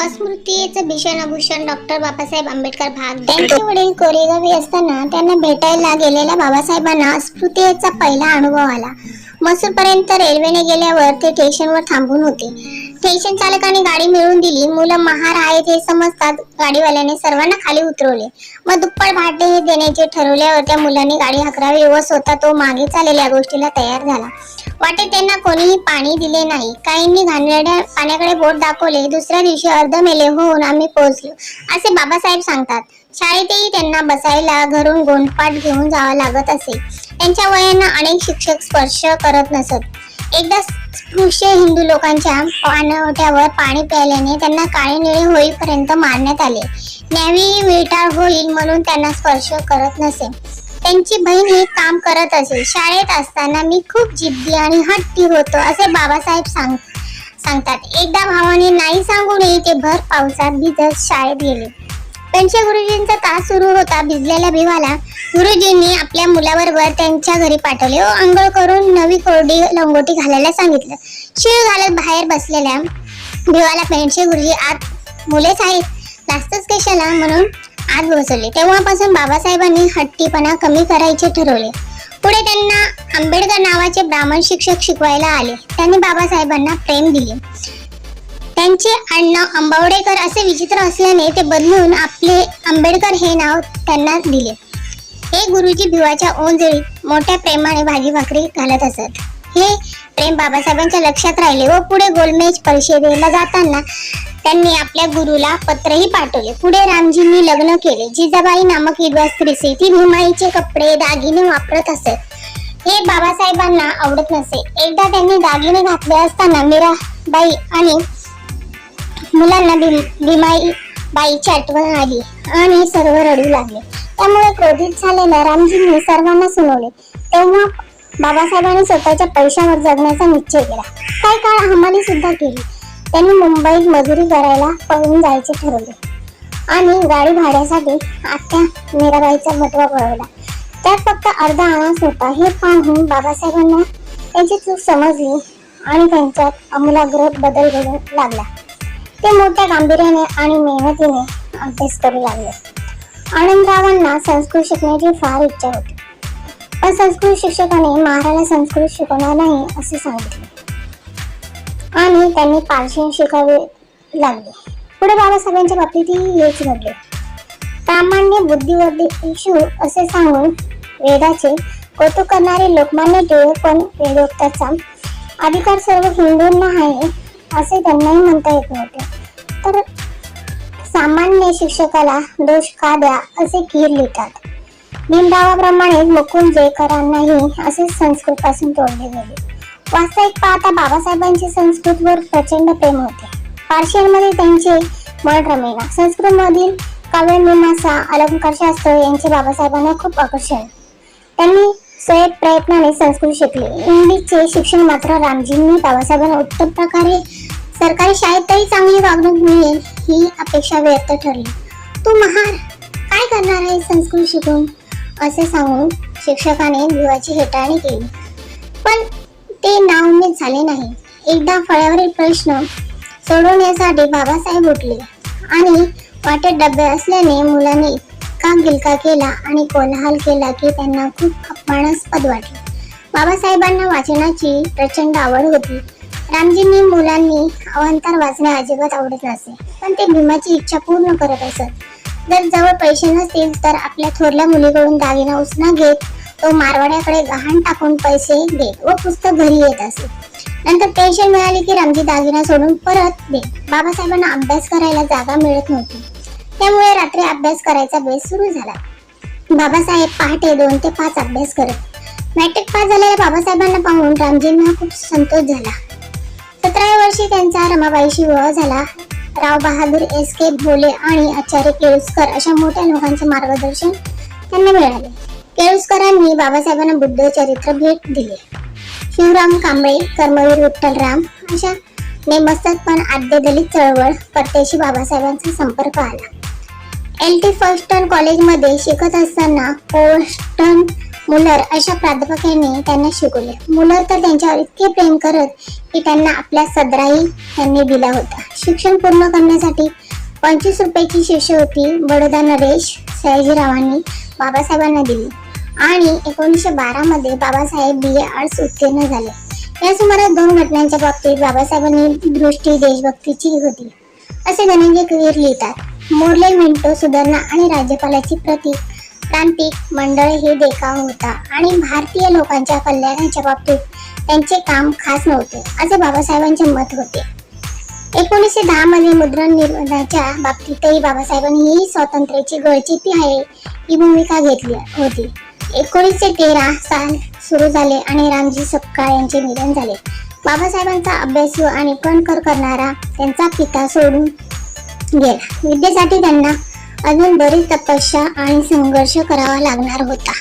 अस्मृतीचं भीषण आभूषण डॉक्टर बाबासाहेब आंबेडकर भाग त्यांचे वडील कोरेगावी असताना त्यांना भेटायला गेलेल्या बाबासाहेबांना अस्मृतीचा पहिला अनुभव आला. मसूरपर्यंत रेल्वेने गेल्यावर ते स्टेशनवर थांबून होते. स्टेशन चालकाने गाडी मिळवून दिली. मुलं महार आहेत हे समजतात. गाडीवाल्याने सर्वांना खाली उतरवले. मग दुप्पट भाडे हे देण्याचे ठरवल्यावर त्या मुलांनी गाडी हकरावी व स्वतः तो मागे चाललेल्या गोष्टीला तयार झाला. वाटेत त्यांना कोणीही पाणी दिले नाही. काहींनी घाणेरड्या पाण्याकडे बोट दाखवले. दुसऱ्या दिवशी अर्ध मेले होऊन आम्ही पोहोचलो. असे बाबासाहेब सांगतात. शाळेतही त्यांना बसायला घरून गोंडपाट घेऊन जावं लागत असे. त्यांच्या वयांना अनेक शिक्षक स्पर्श करत नसत. एकदा स्पृश्य हिंदू लोकांच्या पाणवट्यावर पाणी प्यायल्याने त्यांना काळे निळे होईपर्यंत मारण्यात आले. न्यावी विटाळ होईल म्हणून त्यांना स्पर्श करत नसे. त्यांची बहीण हे काम करत असे. शाळेत असताना मी खूप जिद्दी आणि हट्टी होतो असे बाबासाहेब सांग सांगतात. एकदा भावाने नाही सांगूनही ते भर पावसात भिजत शाळेत गेले. त्यांच्या गुरुजींचा तास सुरू होता. भिजलेल्या भिवाला गुरुजींनी आपल्या मुलाबरोबर त्यांच्या घरी पाठवले. व आंघोळ करून नवी कोरडी लंगोटी घालायला सांगितलं. शिळ घालत बाहेर बसलेल्या भिवाला पेंडशे गुरुजी आत मुलेच आहेत जास्तच कशाला? म्हणून आत बसवले तेव्हापासून बाबासाहेबांनी हट्टीपणा कमी करायचे ठरवले. पुढे त्यांना आंबेडकर नावाचे ब्राह्मण शिक्षक शिकवायला आले. त्यांनी बाबासाहेबांना प्रेम दिले. त्यांचे आडनाव आंबावडेकर असे विचित्र असल्याने ते बदलून आपले आंबेडकर हे नाव त्यांना दिले. हे गुरुजी भिवाच्या ओंजळीत मोठ्या प्रेमाने भाजी भाकरी घालत असत. हे प्रेम बाबासाहेबांच्या लक्षात राहिले व पुढे गोलमेज परिषदेला जाताना त्यांनी आपल्या गुरुला पत्रही पाठवले. पुढे रामजींनी लग्न केले. जिजाबाई नामक विधवा स्त्रीचे ती भीमाईचे कपडे दागिने वापरत असत हे बाबासाहेबांना आवडत नसे. एकदा त्यांनी दागिने घातले असताना मीराबाई आणि मुलांना भीम भीमाई बाईची आठवण आली आणि सर्व रडू लागले. त्यामुळे क्रोधित झालेल्या रामजींनी सर्वांना सुनावले. तेव्हा बाबासाहेबांनी स्वतःच्या पैशावर जगण्याचा निश्चय केला. काही काळ हमाली सुद्धा केली. त्यांनी मुंबईत मजुरी करायला पळून जायचे ठरवले. आणि गाडी भाड्यासाठी आत्या मीराबाईचा बटवा पळवला. त्यात फक्त अर्धा आणाच होता. हे पाहून बाबासाहेबांना त्यांची चूक समजली आणि त्यांच्यात अमूलाग्र बदल घडू लागला. ते मोठ्या गांभीर्याने आणि मेहनतीने अभ्यास करू लागले. आनंदरावांना संस्कृत शिकण्याची फार इच्छा होती. पण संस्कृत शिक्षकाने महाराला संस्कृत शिकवणार नाही असे सांगितले. आणि त्यांनी पारशी शिकावे लागले. पुढे बाबासाहेबांच्या बाबतीतही हेच घडले. प्रामाण्य बुद्धिवर्धीशू असे सांगून वेदाचे कौतुक करणारे लोकमान्य टिळक पण वेदोक्ताचा अधिकार सर्व हिंदूंना आहे असे त्यांनाही म्हणता येत नव्हते. तर सामान्य शिक्षकाला दोष का द्या असे कीर लिहितात. भीमरावाप्रमाणे मुकुंद जयकरांनाही असे संस्कृत पासून तोडले गेले. वास्तविक पाहता बाबासाहेबांचे संस्कृतवर प्रचंड प्रेम होते. पार्शियनमध्ये त्यांचे मन रमेना संस्कृतमधील काव्यमीमांसा अलंकारशास्त्र यांचे बाबासाहेबांना खूप आकर्षण. त्यांनी स्वयं प्रयत्नाने संस्कृत शिकले. इंग्लिशचे शिक्षण मात्र रामजींनी बाबासाहेबांना उत्तम प्रकारे सरकारी शाळेतही चांगली वागणूक मिळेल ही अपेक्षा व्यक्त ठरली. तू महार काय करणार आहे संस्कृत शिकून? असे सांगून शिक्षकाने भिवाची हेटाळणी केली. पण ते नाउमेद झाले नाही. एकदा फळ्यावरील प्रश्न सोडवण्यासाठी बाबासाहेब उठले आणि वाटेत डबे असल्याने मुलांनी इतका गिलका केला आणि कोलाहल केला की त्यांना खूप अपमानास्पद वाटले. बाबासाहेबांना वाचनाची प्रचंड आवड होती. रामजींनी मुलांनी अवंतर वाचणे अजिबात आवडत नसे. पण ते भीमाची इच्छा पूर्ण करत असत. जर जवळ पैसे नसतील तर आपल्या थोरल्या मुलीकडून दागिना उसना घेत तो मारवाड्याकडे गहाण टाकून पैसे देत व पुस्तक घरी येत असे. नंतर पेन्शन मिळाली की रामजी दागिना सोडून परत देत. बाबासाहेबांना अभ्यास करायला जागा मिळत नव्हती. त्यामुळे रात्री अभ्यास करायचा बेस सुरू झाला. बाबासाहेब पहाटे दोन ते पाच अभ्यास करत. मॅट्रिक पास झालेल्या बाबासाहेबांना पाहून रामजींना खूप संतोष झाला. सतराव्या वर्षी त्यांचा रमाबाईशी विवाह झाला. राव बहादूर एस के भोले आणि आचार्य केळुसकर अशा मोठ्या लोकांचे मार्गदर्शन त्यांना मिळाले. केळुसकरांनी बाबासाहेबांना बुद्ध चरित्र भेट दिले. शिवराम कांबळे कर्मवीर विठ्ठलराम अशा नेमस्तात पण आद्य दलित चळवळ परदेशी बाबासाहेबांचा संपर्क आला. एल टी फर्स्टन कॉलेजमध्ये शिकत असताना पोस्टन मुलर अशा प्राध्यापकांनी त्यांना शिकवले. मुलर तर त्यांच्यावर इतके प्रेम करत की त्यांना आपला सदराही त्यांनी दिला होता. शिक्षण पूर्ण करण्यासाठी पंचवीस रुपयाची शिष्यवृत्ती बडोदा नरेश सयाजीरावांनी बाबासाहेबांना दिली. आणि एकोणीसशे बारा मध्ये बाबासाहेब बी ए आर्ट्स उत्तीर्ण झाले. या सुमारास दोन घटनांच्या बाबतीत बाबासाहेबांनी दृष्टी देशभक्तीची होती. असे धनंजय कवीर लिहितात मोरले मिंटो सुधारणा आणि राज्यपालाची प्रतीक प्रांतिक मंडळ हे देखाव होता आणि भारतीय लोकांच्या कल्याणाच्या बाबतीत त्यांचे काम खास नव्हते असे बाबासाहेबांचे मत होते. एकोणीसशे दहा मध्ये मुद्रण निर्बंधाच्या बाबतीतही बाबासाहेबांनी ही स्वातंत्र्याची गळचेपी आहे ही भूमिका घेतली होती. एकोणीसशे तेरा साल सुरू झाले आणि रामजी सपकाळ यांचे निधन झाले. बाबासाहेबांचा अभ्यासू आणि कणकर करणारा त्यांचा पिता सोडून गेला. विद्येसाठी त्यांना अजून बरीच तपस्या आणि संघर्ष करावा लागणार होता.